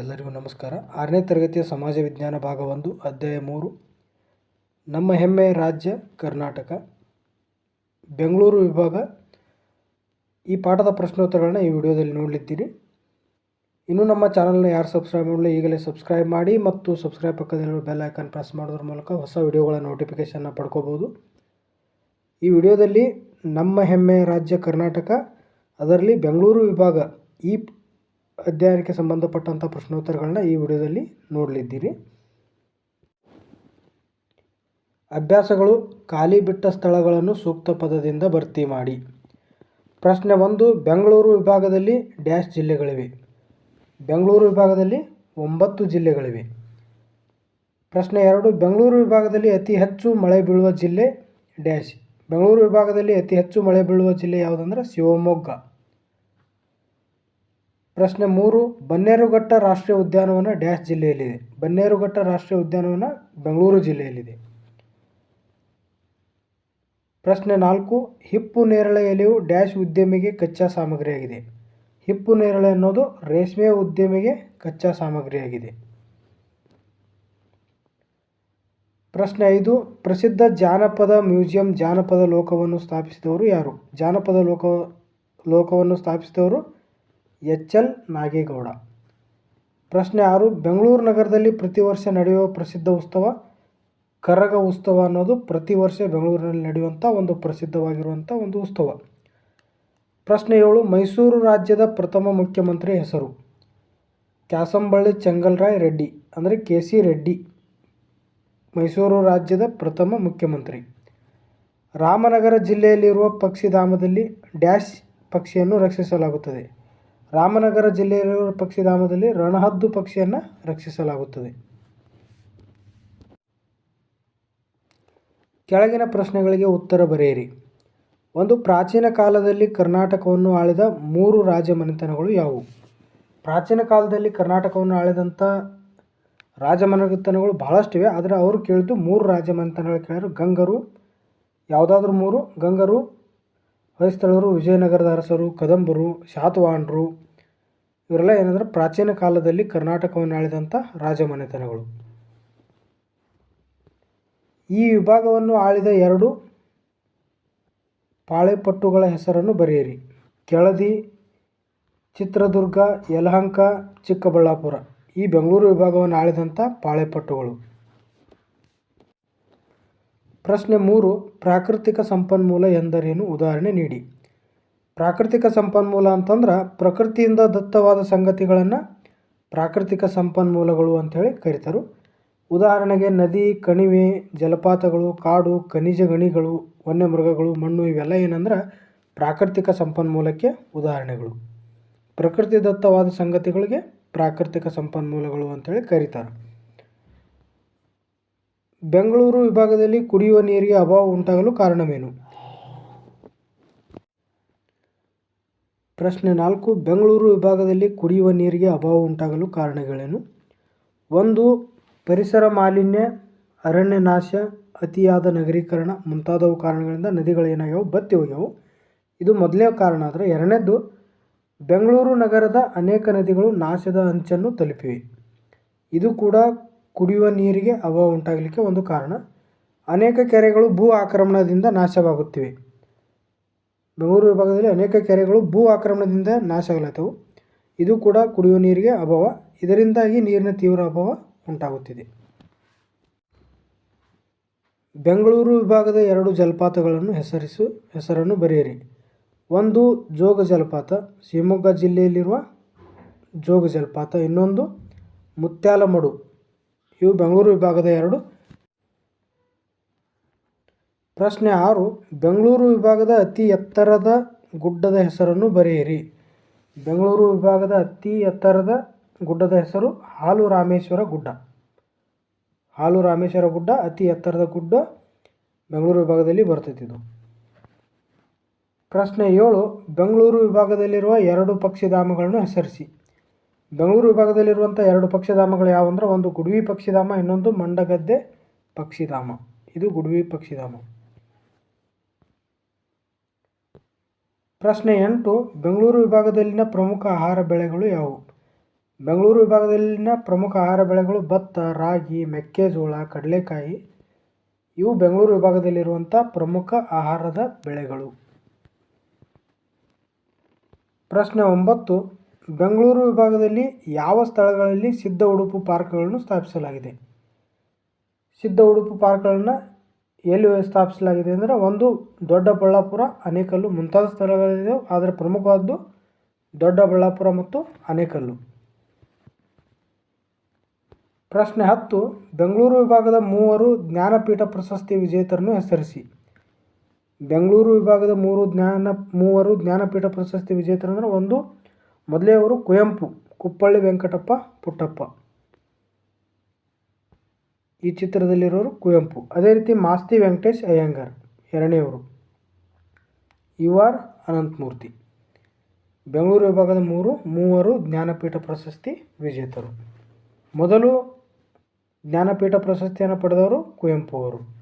ಎಲ್ಲರಿಗೂ ನಮಸ್ಕಾರ. ಆರನೇ ತರಗತಿಯ ಸಮಾಜ ವಿಜ್ಞಾನ ಭಾಗ ಒಂದು, ಅಧ್ಯಾಯ ಮೂರು. ನಮ್ಮ ಹೆಮ್ಮೆಯ ರಾಜ್ಯ ಕರ್ನಾಟಕ. ಬೆಂಗಳೂರು ವಿಭಾಗ. ಈ ಪಾಠದ ಪ್ರಶ್ನೋತ್ತರಗಳನ್ನ ಈ ವಿಡಿಯೋದಲ್ಲಿ ನೋಡಲಿದ್ದೀರಿ. ಇನ್ನೂ ನಮ್ಮ ಚಾನಲ್ನ ಯಾರು ಸಬ್ಸ್ಕ್ರೈಬ್ ಮಾಡಲಿ ಈಗಲೇ ಸಬ್ಸ್ಕ್ರೈಬ್ ಮಾಡಿ ಮತ್ತು ಸಬ್ಸ್ಕ್ರೈಬ್ ಪಕ್ಕದಲ್ಲಿರೋ ಬೆಲ್ ಐಕಾನ್ ಪ್ರೆಸ್ ಮಾಡೋದ್ರ ಮೂಲಕ ಹೊಸ ವಿಡಿಯೋಗಳ ನೋಟಿಫಿಕೇಷನ್ನ ಪಡ್ಕೋಬೋದು ಈ ವಿಡಿಯೋದಲ್ಲಿ ನಮ್ಮ ಹೆಮ್ಮೆಯ ರಾಜ್ಯ ಕರ್ನಾಟಕ, ಅದರಲ್ಲಿ ಬೆಂಗಳೂರು ವಿಭಾಗ ಈ ಅಧ್ಯಯನಕ್ಕೆ ಸಂಬಂಧಪಟ್ಟಂಥ ಪ್ರಶ್ನೋತ್ತರಗಳನ್ನ ಈ ವಿಡಿಯೋದಲ್ಲಿ ನೋಡಲಿದ್ದೀರಿ. ಅಭ್ಯಾಸಗಳು ಖಾಲಿ ಬಿಟ್ಟ ಸ್ಥಳಗಳನ್ನು ಸೂಕ್ತ ಪದದಿಂದ ಭರ್ತಿ ಮಾಡಿ. ಪ್ರಶ್ನೆ ಒಂದು, ಬೆಂಗಳೂರು ವಿಭಾಗದಲ್ಲಿ ಡ್ಯಾಶ್ ಜಿಲ್ಲೆಗಳಿವೆ. ಬೆಂಗಳೂರು ವಿಭಾಗದಲ್ಲಿ ಒಂಬತ್ತು ಜಿಲ್ಲೆಗಳಿವೆ. ಪ್ರಶ್ನೆ ಎರಡು, ಬೆಂಗಳೂರು ವಿಭಾಗದಲ್ಲಿ ಅತಿ ಹೆಚ್ಚು ಮಳೆ ಬೀಳುವ ಜಿಲ್ಲೆ ಡ್ಯಾಶ್. ಬೆಂಗಳೂರು ವಿಭಾಗದಲ್ಲಿ ಅತಿ ಹೆಚ್ಚು ಮಳೆ ಬೀಳುವ ಜಿಲ್ಲೆ ಯಾವುದಂದ್ರೆ ಶಿವಮೊಗ್ಗ. ಪ್ರಶ್ನೆ ಮೂರು, ಬನ್ನೇರುಘಟ್ಟ ರಾಷ್ಟ್ರೀಯ ಉದ್ಯಾನವನ ಡ್ಯಾಶ್ ಜಿಲ್ಲೆಯಲ್ಲಿದೆ. ಬನ್ನೇರುಘಟ್ಟ ರಾಷ್ಟ್ರೀಯ ಉದ್ಯಾನವನ ಬೆಂಗಳೂರು ಜಿಲ್ಲೆಯಲ್ಲಿದೆ. ಪ್ರಶ್ನೆ ನಾಲ್ಕು, ಹಿಪ್ಪು ನೇರಳೆ ಎಲೆಯು ಡ್ಯಾಶ್ ಉದ್ಯಮಿಗೆ ಕಚ್ಚಾ ಸಾಮಗ್ರಿಯಾಗಿದೆ. ಹಿಪ್ಪು ನೇರಳೆ ಅನ್ನೋದು ರೇಷ್ಮೆ ಉದ್ಯಮಿಗೆ ಕಚ್ಚಾ ಸಾಮಗ್ರಿಯಾಗಿದೆ. ಪ್ರಶ್ನೆ ಐದು, ಪ್ರಸಿದ್ಧ ಜಾನಪದ ಮ್ಯೂಸಿಯಂ ಜಾನಪದ ಲೋಕವನ್ನು ಸ್ಥಾಪಿಸಿದವರು ಯಾರು? ಜಾನಪದ ಲೋಕ, ಲೋಕವನ್ನು ಸ್ಥಾಪಿಸಿದವರು ಎಚ್ ಎಲ್ ನಾಗೇಗೌಡ. ಪ್ರಶ್ನೆ ಆರು, ಬೆಂಗಳೂರು ನಗರದಲ್ಲಿ ಪ್ರತಿ ವರ್ಷ ನಡೆಯುವ ಪ್ರಸಿದ್ಧ ಉತ್ಸವ, ಕರಗ ಉತ್ಸವ ಅನ್ನೋದು ಪ್ರತಿ ವರ್ಷ ಬೆಂಗಳೂರಿನಲ್ಲಿ ನಡೆಯುವಂಥ ಒಂದು ಪ್ರಸಿದ್ಧವಾಗಿರುವಂಥ ಒಂದು ಉತ್ಸವ. ಪ್ರಶ್ನೆ ಏಳು, ಮೈಸೂರು ರಾಜ್ಯದ ಪ್ರಥಮ ಮುಖ್ಯಮಂತ್ರಿ ಹೆಸರು. ಕ್ಯಾಸಂಬಳ್ಳಿ ಚೆಂಗಲ್ರಾಯ್ ರೆಡ್ಡಿ, ಅಂದರೆ ಕೆ ಸಿ ರೆಡ್ಡಿ, ಮೈಸೂರು ರಾಜ್ಯದ ಪ್ರಥಮ ಮುಖ್ಯಮಂತ್ರಿ. ರಾಮನಗರ ಜಿಲ್ಲೆಯಲ್ಲಿರುವ ಪಕ್ಷಿಧಾಮದಲ್ಲಿ ಡ್ಯಾಶ್ ಪಕ್ಷಿಯನ್ನು ರಕ್ಷಿಸಲಾಗುತ್ತದೆ. ರಾಮನಗರ ಜಿಲ್ಲೆಯಲ್ಲಿರುವ ಪಕ್ಷಿಧಾಮದಲ್ಲಿ ರಣಹದ್ದು ಪಕ್ಷಿಯನ್ನು ರಕ್ಷಿಸಲಾಗುತ್ತದೆ. ಕೆಳಗಿನ ಪ್ರಶ್ನೆಗಳಿಗೆ ಉತ್ತರ ಬರೆಯಿರಿ. ಒಂದು ಪ್ರಾಚೀನ ಕಾಲದಲ್ಲಿ ಕರ್ನಾಟಕವನ್ನು ಆಳಿದ ಮೂರು ರಾಜಮನೆತನಗಳು ಯಾವುವು? ಪ್ರಾಚೀನ ಕಾಲದಲ್ಲಿ ಕರ್ನಾಟಕವನ್ನು ಆಳಿದಂಥ ರಾಜಮನೆತನಗಳು ಬಹಳಷ್ಟಿವೆ, ಆದರೆ ಅವರು ಕೇಳಿದ್ದು ಮೂರು ರಾಜಮನೆತನಗಳು ಕೇಳಿದ್ರು ಗಂಗರು, ಯಾವುದಾದ್ರೂ ಮೂರು, ಗಂಗರು ಹೊಯ್ಸಳರು, ವಿಜಯನಗರದ ಅರಸರು, ಕದಂಬರು, ಶಾತವಾಹನರು, ಇವರೆಲ್ಲ ಏನಂದ್ರೆ ಪ್ರಾಚೀನ ಕಾಲದಲ್ಲಿ ಕರ್ನಾಟಕವನ್ನು ಆಳಿದಂಥ ರಾಜಮನೆತನಗಳು. ಈ ವಿಭಾಗವನ್ನು ಆಳಿದ ಎರಡು ಪಾಳೆಪಟ್ಟುಗಳ ಹೆಸರನ್ನು ಬರೆಯಿರಿ. ಕೆಳದಿ, ಚಿತ್ರದುರ್ಗ, ಯಲಹಂಕ, ಚಿಕ್ಕಬಳ್ಳಾಪುರ. ಈ ಬೆಂಗಳೂರು ವಿಭಾಗವನ್ನು ಆಳಿದಂಥ ಪಾಳೆಪಟ್ಟುಗಳು. ಪ್ರಶ್ನೆ ಮೂರು, ಪ್ರಾಕೃತಿಕ ಸಂಪನ್ಮೂಲ ಎಂದರೇನು? ಉದಾಹರಣೆ ನೀಡಿ. ಪ್ರಾಕೃತಿಕ ಸಂಪನ್ಮೂಲ ಅಂತಂದ್ರೆ ಪ್ರಕೃತಿಯಿಂದ ದತ್ತವಾದ ಸಂಗತಿಗಳನ್ನು ಪ್ರಾಕೃತಿಕ ಸಂಪನ್ಮೂಲಗಳು ಅಂಥೇಳಿ ಕರೀತಾರೆ. ಉದಾಹರಣೆಗೆ ನದಿ, ಕಣಿವೆ, ಜಲಪಾತಗಳು, ಕಾಡು, ಖನಿಜ ಗಣಿಗಳು, ವನ್ಯಮೃಗಗಳು, ಮಣ್ಣು ಇವೆಲ್ಲ ಏನಂದ್ರೆ ಪ್ರಾಕೃತಿಕ ಸಂಪನ್ಮೂಲಕ್ಕೆ ಉದಾಹರಣೆಗಳು. ಪ್ರಕೃತಿ ದತ್ತವಾದ ಸಂಗತಿಗಳಿಗೆ ಪ್ರಾಕೃತಿಕ ಸಂಪನ್ಮೂಲಗಳು ಅಂತೇಳಿ ಕರೀತಾರೆ. ಬೆಂಗಳೂರು ವಿಭಾಗದಲ್ಲಿ ಕುಡಿಯುವ ನೀರಿಗೆ ಅಭಾವ ಉಂಟಾಗಲು ಕಾರಣವೇನು? ಪ್ರಶ್ನೆ ನಾಲ್ಕು, ಬೆಂಗಳೂರು ವಿಭಾಗದಲ್ಲಿ ಕುಡಿಯುವ ನೀರಿಗೆ ಅಭಾವ ಉಂಟಾಗಲು ಕಾರಣಗಳೇನು? ಒಂದು, ಪರಿಸರ ಮಾಲಿನ್ಯ, ಅರಣ್ಯ ನಾಶ, ಅತಿಯಾದ ನಗರೀಕರಣ ಮುಂತಾದವು ಕಾರಣಗಳಿಂದ ನದಿಗಳು ನದಿಗಳೇನಾಗ್ಯಾವು ಬತ್ತಿ ಹೋಗ್ಯಾವು. ಇದು ಮೊದಲೇ ಕಾರಣ. ಆದರೆ ಎರಡನೇದ್ದು, ಬೆಂಗಳೂರು ನಗರದ ಅನೇಕ ನದಿಗಳು ನಾಶದ ಅಂಚನ್ನು ತಲುಪಿವೆ. ಇದು ಕೂಡ ಕುಡಿಯುವ ನೀರಿಗೆ ಅಭಾವ ಉಂಟಾಗಲಿಕ್ಕೆ ಒಂದು ಕಾರಣ. ಅನೇಕ ಕೆರೆಗಳು ಭೂ ಆಕ್ರಮಣದಿಂದ ನಾಶವಾಗುತ್ತಿವೆ. ಬೆಂಗಳೂರು ವಿಭಾಗದಲ್ಲಿ ಅನೇಕ ಕೆರೆಗಳು ಭೂ ಆಕ್ರಮಣದಿಂದ ನಾಶ ಇದು ಕೂಡ ಕುಡಿಯುವ ನೀರಿಗೆ ಅಭಾವ. ಇದರಿಂದಾಗಿ ನೀರಿನ ತೀವ್ರ ಅಭಾವ ಉಂಟಾಗುತ್ತಿದೆ. ಬೆಂಗಳೂರು ವಿಭಾಗದ ಎರಡು ಜಲಪಾತಗಳನ್ನು ಹೆಸರಿಸು, ಹೆಸರನ್ನು ಬರೆಯಿರಿ. ಒಂದು, ಜೋಗ ಜಲಪಾತ. ಶಿವಮೊಗ್ಗ ಜಿಲ್ಲೆಯಲ್ಲಿರುವ ಜೋಗ ಜಲಪಾತ. ಇನ್ನೊಂದು, ಮುತ್ಯಾಲಮಡು. ಇವು ಬೆಂಗಳೂರು ವಿಭಾಗದ ಎರಡು. ಪ್ರಶ್ನೆ ಆರು, ಬೆಂಗಳೂರು ವಿಭಾಗದ ಅತಿ ಎತ್ತರದ ಗುಡ್ಡದ ಹೆಸರನ್ನು ಬರೆಯಿರಿ. ಬೆಂಗಳೂರು ವಿಭಾಗದ ಅತಿ ಎತ್ತರದ ಗುಡ್ಡದ ಹೆಸರು ಹಾಲು ರಾಮೇಶ್ವರ ಗುಡ್ಡ. ಹಾಲು ರಾಮೇಶ್ವರ ಗುಡ್ಡ ಅತಿ ಎತ್ತರದ ಗುಡ್ಡ ಬೆಂಗಳೂರು ವಿಭಾಗದಲ್ಲಿ ಬರ್ತೈತಿದು ಪ್ರಶ್ನೆ ಏಳು, ಬೆಂಗಳೂರು ವಿಭಾಗದಲ್ಲಿರುವ ಎರಡು ಪಕ್ಷಿಧಾಮಗಳನ್ನು ಹೆಸರಿಸಿ. ಬೆಂಗಳೂರು ವಿಭಾಗದಲ್ಲಿರುವಂಥ ಎರಡು ಪಕ್ಷಿಧಾಮಗಳು ಯಾವಂದ್ರೆ ಒಂದು ಗುಡ್ವಿ ಪಕ್ಷಿಧಾಮ, ಇನ್ನೊಂದು ಮಂಡಗದ್ದೆ ಪಕ್ಷಿಧಾಮ. ಇದು ಗುಡ್ವಿ ಪಕ್ಷಿಧಾಮ. ಪ್ರಶ್ನೆ ಎಂಟು, ಬೆಂಗಳೂರು ವಿಭಾಗದಲ್ಲಿನ ಪ್ರಮುಖ ಆಹಾರ ಬೆಳೆಗಳು ಯಾವುವು? ಬೆಂಗಳೂರು ವಿಭಾಗದಲ್ಲಿನ ಪ್ರಮುಖ ಆಹಾರ ಬೆಳೆಗಳು ಭತ್ತ, ರಾಗಿ, ಮೆಕ್ಕೆಜೋಳ, ಕಡಲೆಕಾಯಿ. ಇವು ಬೆಂಗಳೂರು ವಿಭಾಗದಲ್ಲಿರುವಂಥ ಪ್ರಮುಖ ಆಹಾರದ ಬೆಳೆಗಳು. ಪ್ರಶ್ನೆ ಒಂಬತ್ತು ಬೆಂಗಳೂರು ವಿಭಾಗದಲ್ಲಿ ಯಾವ ಸ್ಥಳಗಳಲ್ಲಿ ಸಿದ್ಧ ಉಡುಪು ಪಾರ್ಕ್ಗಳನ್ನು ಸ್ಥಾಪಿಸಲಾಗಿದೆ? ಸಿದ್ಧ ಉಡುಪು ಪಾರ್ಕ್ಗಳನ್ನು ಎಲ್ಲಿ ಸ್ಥಾಪಿಸಲಾಗಿದೆ ಅಂದರೆ ಒಂದು, ದೊಡ್ಡಬಳ್ಳಾಪುರ, ಅನೇಕಲ್ಲು ಮುಂತಾದ ಸ್ಥಳಗಳಿದೆ ಆದರೆ ಪ್ರಮುಖವಾದ್ದು ದೊಡ್ಡಬಳ್ಳಾಪುರ ಮತ್ತು ಅನೇಕಲ್ಲು. ಪ್ರಶ್ನೆ ಹತ್ತು, ಬೆಂಗಳೂರು ವಿಭಾಗದ ಮೂವರು ಜ್ಞಾನಪೀಠ ಪ್ರಶಸ್ತಿ ವಿಜೇತರನ್ನು ಹೆಸರಿಸಿ. ಬೆಂಗಳೂರು ವಿಭಾಗದ ಮೂರು ಜ್ಞಾನ, ಮೂವರು ಜ್ಞಾನಪೀಠ ಪ್ರಶಸ್ತಿ ವಿಜೇತರಂದ್ರೆ ಒಂದು ಮೊದಲೆಯವರು ಕುವೆಂಪು, ಕುಪ್ಪಳ್ಳಿ ವೆಂಕಟಪ್ಪ, ಪುಟ್ಟಪ್ಪ. ಈ ಚಿತ್ರದಲ್ಲಿರೋರು ಕುವೆಂಪು. ಅದೇ ರೀತಿ ಮಾಸ್ತಿ ವೆಂಕಟೇಶ್ ಅಯ್ಯಂಗಾರ್ ಎರಡನೇವರು ಯು ಆರ್ ಅನಂತಮೂರ್ತಿ. ಬೆಂಗಳೂರು ವಿಭಾಗದ ಮೂರು, ಮೂವರು ಜ್ಞಾನಪೀಠ ಪ್ರಶಸ್ತಿ ವಿಜೇತರು. ಮೊದಲು ಜ್ಞಾನಪೀಠ ಪ್ರಶಸ್ತಿಯನ್ನು ಪಡೆದವರು ಕುವೆಂಪು ಅವರು.